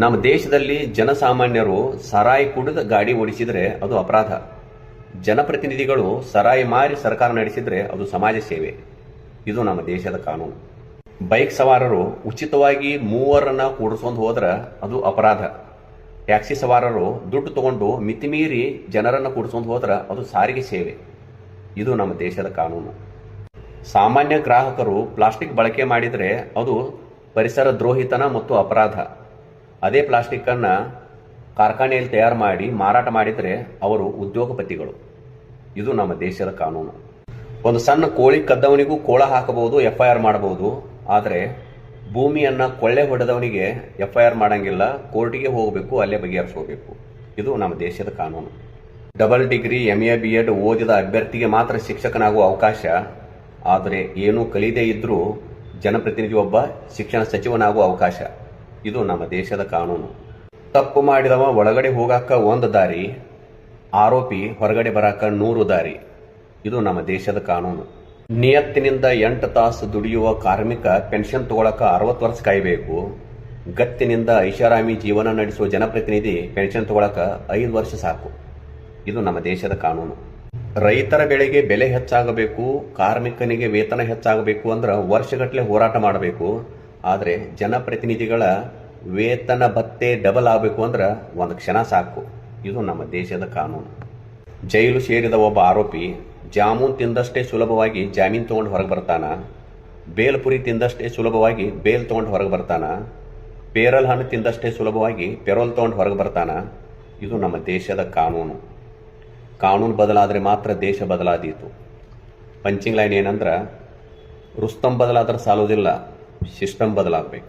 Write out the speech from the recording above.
ನಮ್ಮ ದೇಶದಲ್ಲಿ ಜನಸಾಮಾನ್ಯರು ಸರಾಯಿ ಕುಡಿದ ಗಾಡಿ ಓಡಿಸಿದರೆ ಅದು ಅಪರಾಧ. ಜನಪ್ರತಿನಿಧಿಗಳು ಸರಾಯಿ ಮಾರಿ ಸರ್ಕಾರ ನಡೆಸಿದರೆ ಅದು ಸಮಾಜ ಸೇವೆ. ಇದು ನಮ್ಮ ದೇಶದ ಕಾನೂನು. ಬೈಕ್ ಸವಾರರು ಉಚಿತವಾಗಿ ಮೂವರನ್ನ ಕೂಡಿಸ್ಕೊಂಡು ಹೋದ್ರೆ ಅದು ಅಪರಾಧ. ಟ್ಯಾಕ್ಸಿ ಸವಾರರು ದುಡ್ಡು ತಗೊಂಡು ಮಿತಿಮೀರಿ ಜನರನ್ನು ಕೂಡಿಸ್ಕೊಂಡು ಹೋದ್ರೆ ಅದು ಸಾರಿಗೆ ಸೇವೆ. ಇದು ನಮ್ಮ ದೇಶದ ಕಾನೂನು. ಸಾಮಾನ್ಯ ಗ್ರಾಹಕರು ಪ್ಲಾಸ್ಟಿಕ್ ಬಳಕೆ ಮಾಡಿದರೆ ಅದು ಪರಿಸರ ದ್ರೋಹಿತನ ಮತ್ತು ಅಪರಾಧ. ಅದೇ ಪ್ಲಾಸ್ಟಿಕ್ ಅನ್ನ ಕಾರ್ಖಾನೆಯಲ್ಲಿ ತಯಾರು ಮಾಡಿ ಮಾರಾಟ ಮಾಡಿದರೆ ಅವರು ಉದ್ಯೋಗಪತಿಗಳು. ಇದು ನಮ್ಮ ದೇಶದ ಕಾನೂನು. ಒಂದು ಸಣ್ಣ ಕೋಳಿ ಕದ್ದವನಿಗೂ ಕೋಳ ಹಾಕಬಹುದು, ಎಫ್ಐಆರ್ ಮಾಡಬಹುದು. ಆದರೆ ಭೂಮಿಯನ್ನು ಕೊಳ್ಳೆ ಹೊಡೆದವನಿಗೆ ಎಫ್ಐಆರ್ ಮಾಡಂಗಿಲ್ಲ, ಕೋರ್ಟಿಗೆ ಹೋಗಬೇಕು, ಅಲ್ಲೇ ಬಗೆಹರಿಸ್ಕೋಬೇಕು. ಇದು ನಮ್ಮ ದೇಶದ ಕಾನೂನು. Double degree M A B Ed ಓದಿದ ಅಭ್ಯರ್ಥಿಗೆ ಮಾತ್ರ ಶಿಕ್ಷಕನಾಗುವ ಅವಕಾಶ. ಆದರೆ ಏನೂ ಕಲಿದೇ ಇದ್ದರೂ ಜನಪ್ರತಿನಿಧಿ ಒಬ್ಬ ಶಿಕ್ಷಣ ಸಚಿವನಾಗುವ ಅವಕಾಶ. ಇದು ನಮ್ಮ ದೇಶದ ಕಾನೂನು. ತಪ್ಪು ಮಾಡಿದವ ಒಳಗಡೆ ಹೋಗಾಕ ಒಂದು ದಾರಿ, ಆರೋಪಿ ಹೊರಗಡೆ ಬರಾಕ ನೂರು ದಾರಿ. ಇದು ನಮ್ಮ ದೇಶದ ಕಾನೂನು. ನಿಯತ್ತಿನಿಂದ ಎಂಟು ತಾಸು ದುಡಿಯುವ ಕಾರ್ಮಿಕ ಪೆನ್ಷನ್ ತಗೊಳಕ ಅರವತ್ತು ವರ್ಷ ಕಾಯಬೇಕು. ಗತ್ತಿನಿಂದ ಐಷಾರಾಮಿ ಜೀವನ ನಡೆಸುವ ಜನಪ್ರತಿನಿಧಿ ಪೆನ್ಷನ್ ತಗೊಳಕ ಐದು ವರ್ಷ ಸಾಕು. ಇದು ನಮ್ಮ ದೇಶದ ಕಾನೂನು. ರೈತರ ಬೆಳೆಗೆ ಬೆಲೆ ಹೆಚ್ಚಾಗಬೇಕು, ಕಾರ್ಮಿಕನಿಗೆ ವೇತನ ಹೆಚ್ಚಾಗಬೇಕು ಅಂದ್ರೆ ವರ್ಷಗಟ್ಟಲೆ ಹೋರಾಟ ಮಾಡಬೇಕು. ಆದರೆ ಜನಪ್ರತಿನಿಧಿಗಳ ವೇತನ ಭತ್ತೆ ಡಬಲ್ ಆಗಬೇಕು ಅಂದ್ರೆ ಒಂದು ಕ್ಷಣ ಸಾಕು. ಇದು ನಮ್ಮ ದೇಶದ ಕಾನೂನು. ಜೈಲು ಸೇರಿದ ಒಬ್ಬ ಆರೋಪಿ ಜಾಮೂನ್ ತಿಂದಷ್ಟೇ ಸುಲಭವಾಗಿ ಜಾಮೀನು ತೊಗೊಂಡು ಹೊರಗೆ ಬರ್ತಾನ. ಬೇಲ್ಪುರಿ ತಿಂದಷ್ಟೇ ಸುಲಭವಾಗಿ ಬೇಲ್ ತೊಗೊಂಡು ಹೊರಗೆ ಬರ್ತಾನ. ಪೇರಲ್ ಹಣ್ಣು ತಿಂದಷ್ಟೇ ಸುಲಭವಾಗಿ ಪೆರೋಲ್ ತೊಗೊಂಡು ಹೊರಗೆ ಬರ್ತಾನ. ಇದು ನಮ್ಮ ದೇಶದ ಕಾನೂನು. ಕಾನೂನು ಬದಲಾದರೆ ಮಾತ್ರ ದೇಶ ಬದಲಾದೀತು. ಪಂಚಿಂಗ್ ಲೈನ್ ಏನಂದ್ರೆ, ರುಸ್ತಂ ಬದಲಾದ್ರೆ ಸಾಲೋದಿಲ್ಲ सिस्टम बदलाव में